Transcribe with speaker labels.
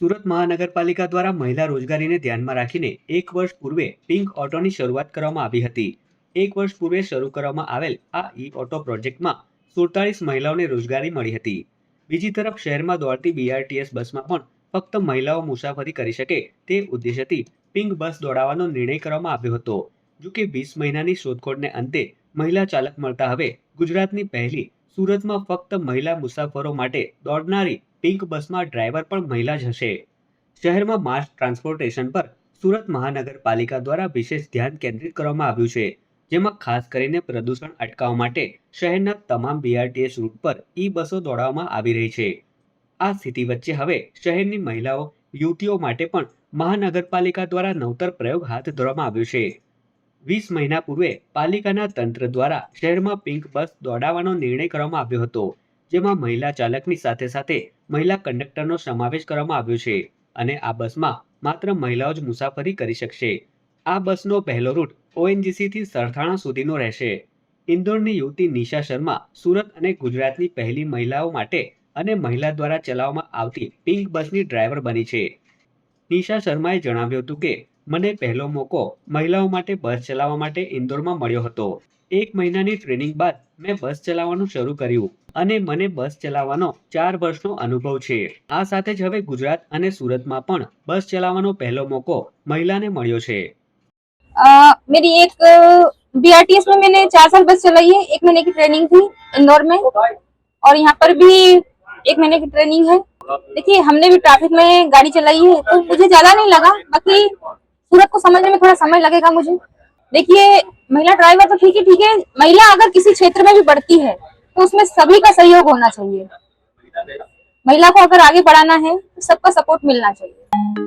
Speaker 1: સુરત મહાનગરપાલિકા દ્વારા મહિલા રોજગારીને ધ્યાનમાં રાખીને એક વર્ષ પૂર્વે પિંક ઓટોની શરૂઆત કરવામાં આવી હતી. એક વર્ષ પૂર્વે શરૂ કરવામાં આવેલ આ ઈ ઓટો પ્રોજેક્ટમાં સુડતાલીસ મહિલાઓને રોજગારી મળી હતી. બીજી તરફ શહેરમાં દોડતી બીઆરટીએસ બસમાં પણ ફક્ત મહિલાઓ મુસાફરી કરી શકે તે ઉદ્દેશ્યથી પિંક બસ દોડાવવાનો નિર્ણય કરવામાં આવ્યો હતો. જો કે વીસ મહિનાની શોધખોળને અંતે મહિલા ચાલક મળતા હવે ગુજરાતની પહેલી સુરતમાં ફક્ત મહિલા મુસાફરો માટે દોડનારી પિંક બસમાં ડ્રાઈવર પણ મહિલા જ હશે. શહેરમાં માસ ટ્રાન્સપોર્ટેશન પર સુરત મહાનગરપાલિકા દ્વારા વિશેષ ધ્યાન કેન્દ્રિત કરવામાં આવ્યું છે, જેમાં ખાસ કરીને પ્રદૂષણ અટકાવવા માટે શહેરના તમામ બીઆરટીએસ રૂટ પર ઈ બસો દોડાવવામાં આવી રહી છે. આ સ્થિતિ વચ્ચે હવે શહેરની મહિલાઓ યુવતીઓ માટે પણ મહાનગરપાલિકા દ્વારા નવતર પ્રયોગ હાથ ધરવામાં આવ્યો છે. વીસ મહિના પૂર્વે પાલિકાના તંત્ર દ્વારા શહેરમાં પિંક બસ દોડાવવાનો નિર્ણય કરવામાં આવ્યો હતો, જેમાં મહિલા ચાલકની સાથે સાથે મહિલા કંડક્ટરનો સમાવેશ કરવામાં આવ્યો છે અને આ બસમાં માત્ર મહિલાઓ જ મુસાફરી કરી શકશે. આ બસનો પહેલો રૂટ ઓએનજીસીથી સરથાણા સુધીનો રહેશે. ઇન્દોરની યુવતી નિશા શર્મા સુરત અને ગુજરાતની પહેલી મહિલાઓ માટે અને મહિલા દ્વારા ચલાવવામાં આવતી પિંક બસની ડ્રાઈવર બની છે. નિશા શર્માએ જણાવ્યું હતું કે મને પહેલો મોકો મહિલાઓ માટે બસ ચલાવવા માટે ઇન્દોરમાં મળ્યો હતો એક મહિનાની ટ્રેનિંગ બાદ મેં બસ ચલાવવાનું શરૂ કર્યું અને મને બસ ચલાવવાનો ચાર વર્ષનો અનુભવ છે આ સાથે જ હવે ગુજરાત અને સુરતમાં પણ બસ ચલાવવાનો પહેલો મોકો મહિલાને મળ્યો છે
Speaker 2: आ, मेरी एक बीआरटीएस में मैंने चार साल बस चलाई है एक महीने की ट्रेनिंग थी इंदौर में और यहाँ पर भी एक महीने की ट्रेनिंग है देखिए हमने भी ट्रैफिक में गाड़ी चलाई है तो मुझे ज्यादा नहीं लगा बाकी सूरत को समझने में थोड़ा समय लगेगा मुझे। देखिए, महिला ड्राइवर तो ठीक है ठीक है, महिला अगर किसी क्षेत्र में भी बढ़ती है तो उसमें सभी का सहयोग होना चाहिए। महिला को अगर आगे बढ़ाना है तो सबका सपोर्ट मिलना चाहिए।